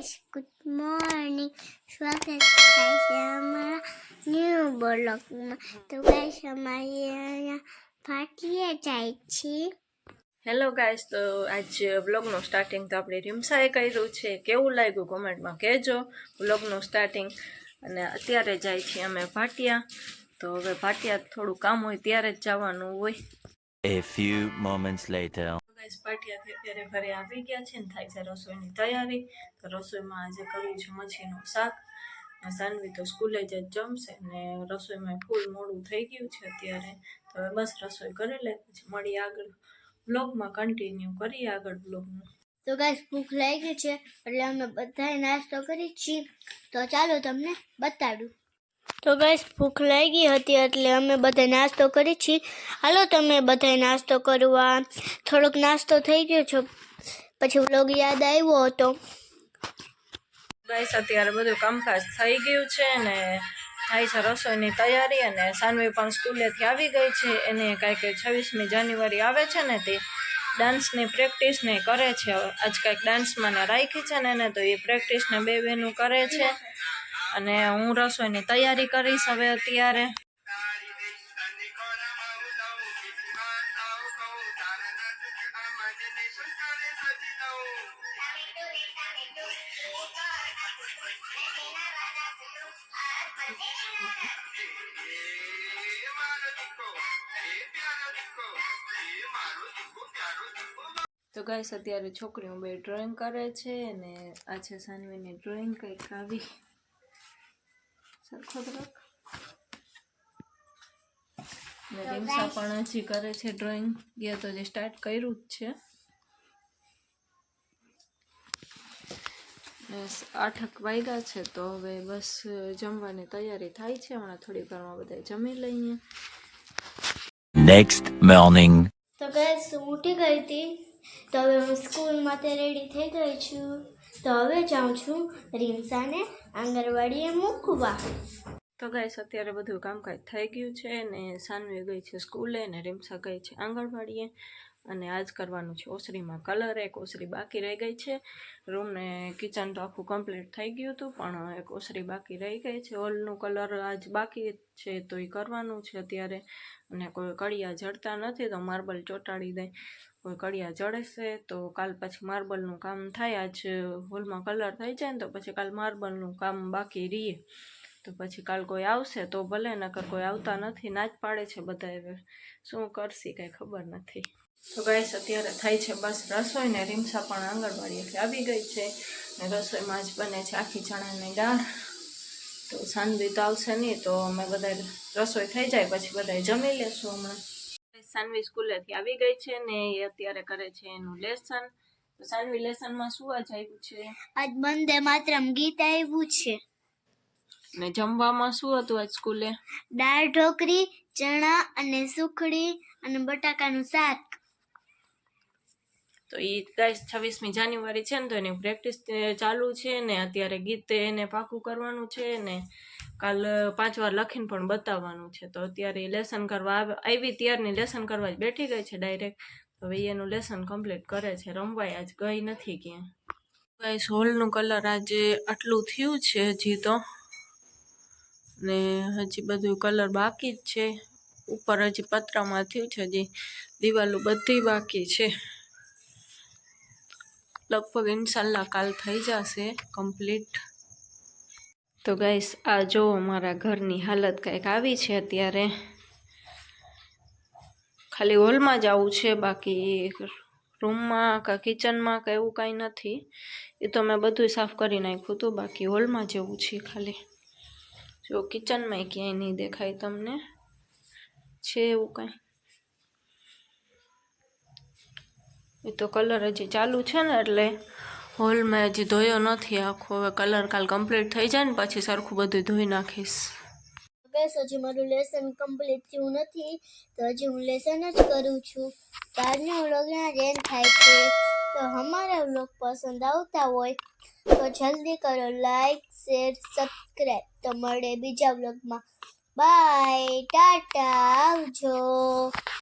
Good morning સ્વાગત થાય છે અમારા ન્યૂ બ્લોગમાં તો ગાઈસ અમારે અહીંયા પાર્ટીએ જાય છે હેલો ગાઈસ તો આજ વ્લોગનું સ્ટાર્ટિંગ તો આપણે રીમસાએ કર્યું છે. કેવું લાગ્યું કોમેન્ટમાં કહેજો. વ્લોગનું સ્ટાર્ટિંગ અને અત્યારે જાય છીએ અમે ભાટિયા. તો હવે ભાટિયા થોડું કામ હોય ત્યારે જ જવાનું હોય. A few moments later. Guys પાટિયાથી અત્યારે ઘરે આવી ગયા છે ને થાય છે રસોઈની તૈયારી. તો રસોઈમાં આજે કર્યું છે મચ્છીનું શાક. સાનવી તો સ્કૂલે જ જમશે ને રસોઈમાં ફૂલ મોડું થઈ ગયું છે અત્યારે. તો હવે બસ રસોઈ કરી લે, પછી મળી આગળ બ્લોગમાં કન્ટિન્યુ કરીએ આગળ બ્લોગનું. તો ગાઈસ ભૂખ લાગી છે, એટલે અમે બધાએ નાસ્તો કરી છીએ. તો ચાલો તમને બતાડું. તો ગાઈસ ભૂખ લાગી હતી એટલે અમે બધા નાસ્તો કરી છીએ હાલો તમે બધાએ નાસ્તો કરવા. થોડોક નાસ્તો થઈ ગયો છો. પછી વ્લોગ યાદ આવ્યો હતો. ગાઈસ, અત્યારે બધું કામકાજ થઈ ગયું છે ને થાય છે રસોઈની તૈયારી અને સાનવી પણ સ્કૂલેથી આવી ગઈ છે. એને કાંઈક છવ્વીસમી જાન્યુઆરી આવે છે ને તે ડાન્સની પ્રેક્ટિસ ને કરે છે. આજ કાંઈક ડાન્સમાં ને રાખી છે ને એને તો એ પ્રેક્ટિસને બે બેનું કરે છે. અને હું રસોઈની તૈયારી કરીશ હવે અત્યારે. તો ગાઈસ અત્યારે છોકરીઓ બે ડ્રોઈંગ કરે છે અને આ છે સાનવીની ડ્રોઈંગ કંઈક આવી સરખો ને રીમસા પણ હજી કરે છે ડ્રોઈંગ એ તો જે સ્ટાર્ટ કર્યું જ છે. આઠક વાગ્યા છે તો હવે બસ જમવાની તૈયારી થાય છે. હમણાં થોડી વારમાં બધા જમી લઈએ. નેક્સ્ટ મોર્નિંગ તો ગેસ હું ઉઠી ગઈ હતી. તો હવે હું સ્કૂલ માટે રેડી થઈ ગઈ છું. તો હવે જાઉં છું રીમસાને આંગણવાડીએ મૂકવા. તો ગાઈસ અત્યારે બધું કામકાજ થઈ ગયું છે ને સાનવી ગઈ છે સ્કૂલે ને રીમસા ગઈ છે આંગણવાડીએ. અને આજ કરવાનું છે ઓસરીમાં કલર, એક ઓસરી બાકી રહી ગઈ છે. રૂમને કિચન તો આખું કમ્પ્લીટ થઈ ગયું હતું, પણ એક ઓસરી બાકી રહી ગઈ છે. હોલનું કલર આજ બાકી છે, તો એ કરવાનું છે અત્યારે. અને કોઈ કડિયા જડતા નથી, તો માર્બલ ચોંટાડી દે. કોઈ કડિયા જડશે તો કાલ પછી માર્બલનું કામ થાય. આજ હોલમાં કલર થઈ જાય ને, તો પછી કાલ માર્બલનું કામ બાકી રહીએ. તો પછી કાલ કોઈ આવશે, તો ભલે, નકર કોઈ આવતા નથી. ના જ પાડે છે બધા શું કરશે, કાંઈ ખબર નથી. તો ગાઈસ અત્યારે થાય છે બસ રસોઈ ને રીમસા પણ આંગણવાડીએથી આવી ગઈ છે. ને રસોઈમાં જ બને છે આખી ચણાની દાળ. તો સાનવી તો આવશે નહીં તો અમે બધા રસોઈ થઈ જાય પછી બધા જમી લેશું હમણાં. સાનવી સ્કૂલેથી આવી ગઈ છે ને એ અત્યારે કરે છે એનું લેસન. તો સાનવી લેસનમાં શું આજ આવ્યું છે? આજ બંદે માતરમ ગીત આવ્યું છે. ને જમવામાં શું હતું આજ સ્કૂલે? દાળ ઢોકરી ચણા અને સુખડી અને બટાકાનું શાક. તો એ ગાઈસ છવ્વીસમી જાન્યુઆરી છે ને, તો એની પ્રેક્ટિસ ચાલુ છે ને, અત્યારે ગીત એને પાકું કરવાનું છે ને, કાલ પાંચ વાર લખીને પણ બતાવવાનું છે. તો અત્યારે લેસન કરવા આવી ત્યારની લેસન કરવા જ બેઠી ગઈ છે ડાયરેક્ટ હવે એનું લેસન કમ્પ્લીટ કરે છે. રમવાય આજ ગઈ નથી ક્યાં ગાઈસ હોલનું કલર આજે આટલું થયું છે હજી તો. ને હજી બધું કલર બાકી જ છે. ઉપર હજી પતરામાં થયું છે હજી. દિવાલો બધી બાકી છે. લગભગ ઇન્શાલ્લા કાલ થઈ જશે કમ્પ્લીટ. તો ગાઈસ આ જો મારા ઘરની હાલત કંઈક આવી છે અત્યારે. ખાલી હોલમાં જ આવું છે, બાકી રૂમમાં કે કિચનમાં કે એવું કાંઈ નથી. એ તો મેં બધું સાફ કરી નાખ્યું હતું, બાકી હોલમાં જેવું છે ખાલી. જો કિચનમાં ક્યાંય નહીં દેખાય તમને. છે એવું કાંઈ. એ તો કલર હજી ચાલુ છે ને એટલે હોલ મેં હજી ધોયો નથી. આખો હવે કલર કાલ કમ્પ્લીટ થઈ જાય ને પછી સરખું બધું ધોઈ નાખીશ. બસ હજી મારું લેસન કમ્પ્લીટ થયું નથી, તો હજી હું લેસન જ કરું છું. તો વ્લોગના રેન થાય છે, તો અમારા વ્લોગ પસંદ આવતા હોય, તો જલ્દી કરો લાઈક શેર સબસ્ક્રાઈબ તો મળે બીજા વ્લોગમાં બાય ટાટા, આવજો.